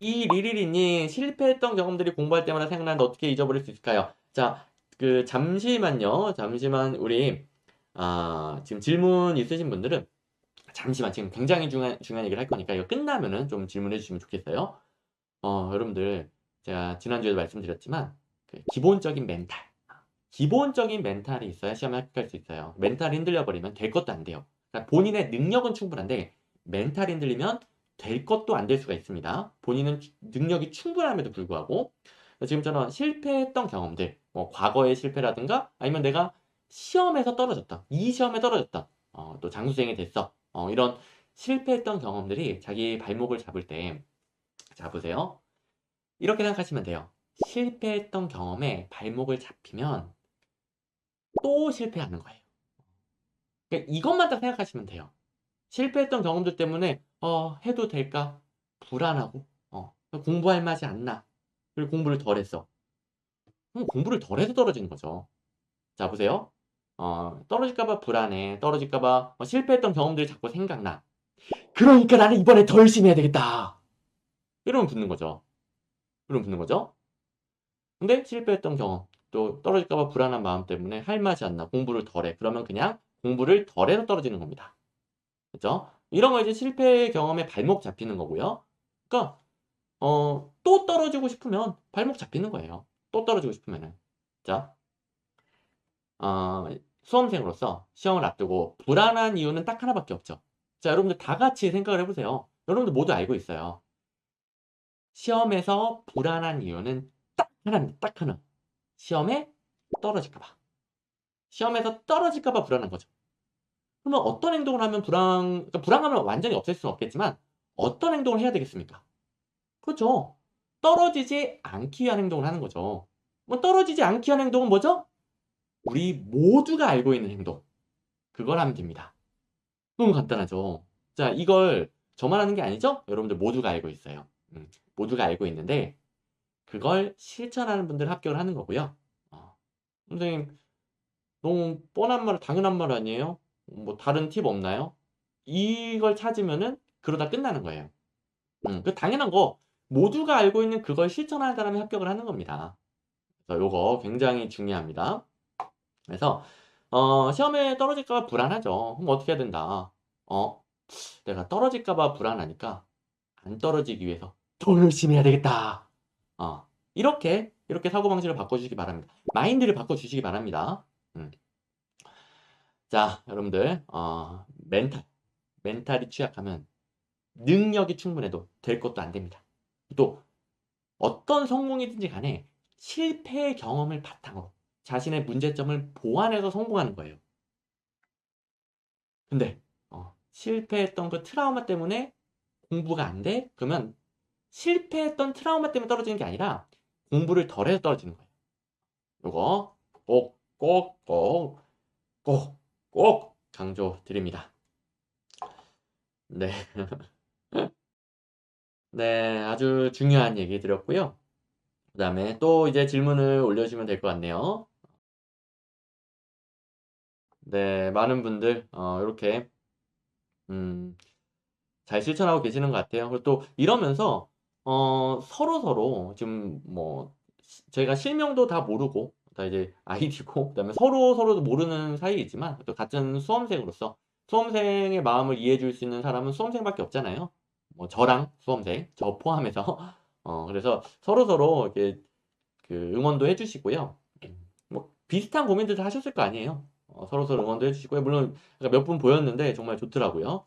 이 리리리님 실패했던 경험들이 공부할 때마다 생각나는데 어떻게 잊어버릴 수 있을까요? 자, 그 잠시만요. 잠시만 우리 아, 지금 질문 있으신 분들은 잠시만 지금 굉장히 중요한 중요한 얘기를 할 거니까 이거 끝나면은 좀 질문해 주시면 좋겠어요. 어, 여러분들 제가 지난주에도 말씀드렸지만 그 기본적인 멘탈, 기본적인 멘탈이 있어야 시험에 합격할 수 있어요. 멘탈이 흔들려 버리면 될 것도 안 돼요. 그러니까 본인의 능력은 충분한데 멘탈이 흔들리면 될 것도 안 될 수가 있습니다. 본인은 추- 능력이 충분함에도 불구하고 지금처럼 실패했던 경험들, 뭐 과거의 실패라든가 아니면 내가 시험에서 떨어졌다, 이 시험에 떨어졌다, 어, 또 장수생이 됐어, 어, 이런 실패했던 경험들이 자기 발목을 잡을 때 잡으세요. 이렇게 생각하시면 돼요. 실패했던 경험에 발목을 잡히면 또 실패하는 거예요. 그러니까 이것만 딱 생각하시면 돼요. 실패했던 경험들 때문에 어, 해도 될까? 불안하고 어, 공부할 맛이 안 나. 그리고 공부를 덜 했어. 그럼 공부를 덜 해서 떨어지는 거죠. 자, 보세요. 어, 떨어질까봐 불안해. 떨어질까봐 어, 실패했던 경험들이 자꾸 생각나. 그러니까 나는 이번에 더 열심히 해야 되겠다. 이러면 붙는 거죠. 이러면 붙는 거죠. 근데 실패했던 경험, 또 떨어질까봐 불안한 마음 때문에 할 맛이 안 나. 공부를 덜 해. 그러면 그냥 공부를 덜 해서 떨어지는 겁니다. 그죠? 이런 거 이제 실패 경험에 발목 잡히는 거고요. 그러니까 어, 또 떨어지고 싶으면 발목 잡히는 거예요. 또 떨어지고 싶으면은. 자, 어, 수험생으로서 시험을 앞두고 불안한 이유는 딱 하나밖에 없죠. 자, 여러분들 다 같이 생각을 해보세요. 여러분들 모두 알고 있어요. 시험에서 불안한 이유는 딱 하나입니다. 딱 하나. 시험에 떨어질까봐. 시험에서 떨어질까봐 불안한 거죠. 그러면 어떤 행동을 하면 불안, 그러니까 불안감을 완전히 없앨 수는 없겠지만 어떤 행동을 해야 되겠습니까? 그렇죠. 떨어지지 않기 위한 행동을 하는 거죠. 뭐 떨어지지 않기 위한 행동은 뭐죠? 우리 모두가 알고 있는 행동. 그걸 하면 됩니다. 너무 간단하죠. 자, 이걸 저만 하는 게 아니죠? 여러분들 모두가 알고 있어요. 음, 모두가 알고 있는데 그걸 실천하는 분들 합격을 하는 거고요. 어, 선생님, 너무 뻔한 말, 당연한 말 아니에요? 뭐 다른 팁 없나요? 이걸 찾으면은 그러다 끝나는 거예요. 음, 그 당연한 거 모두가 알고 있는 그걸 실천하는 사람이 합격을 하는 겁니다. 그래서 요거 굉장히 중요합니다. 그래서 어, 시험에 떨어질까 봐 불안하죠. 그럼 어떻게 해야 된다? 어, 내가 떨어질까 봐 불안하니까 안 떨어지기 위해서 더 열심히 해야 되겠다. 어, 이렇게 이렇게 사고 방식을 바꿔주시기 바랍니다. 마인드를 바꿔주시기 바랍니다. 음. 자, 여러분들 어, 멘탈 멘탈이 취약하면 능력이 충분해도 될 것도 안 됩니다. 또 어떤 성공이든지 간에 실패의 경험을 바탕으로 자신의 문제점을 보완해서 성공하는 거예요. 근데 어, 실패했던 그 트라우마 때문에 공부가 안 돼? 그러면 실패했던 트라우마 때문에 떨어지는 게 아니라 공부를 덜 해서 떨어지는 거예요. 꼭, 꼭, 꼭, 꼭, 꼭 강조드립니다. 네. 네, 아주 중요한 얘기 드렸고요. 그 다음에 또 이제 질문을 올려주시면 될 것 같네요. 네, 많은 분들, 어, 이렇게, 음, 잘 실천하고 계시는 것 같아요. 그리고 또 이러면서, 어, 서로서로 지금 뭐, 시- 저희가 실명도 다 모르고, 다 이제 아이디고, 그 다음에 서로 서로도 모르는 사이이지만, 또 같은 수험생으로서, 수험생의 마음을 이해해 줄 수 있는 사람은 수험생밖에 없잖아요. 뭐, 저랑 수험생, 저 포함해서. 어, 그래서 서로 서로 이렇게 그 응원도 해주시고요. 뭐, 비슷한 고민들도 하셨을 거 아니에요. 어, 서로 서로 응원도 해주시고요. 물론 몇 분 보였는데 정말 좋더라고요.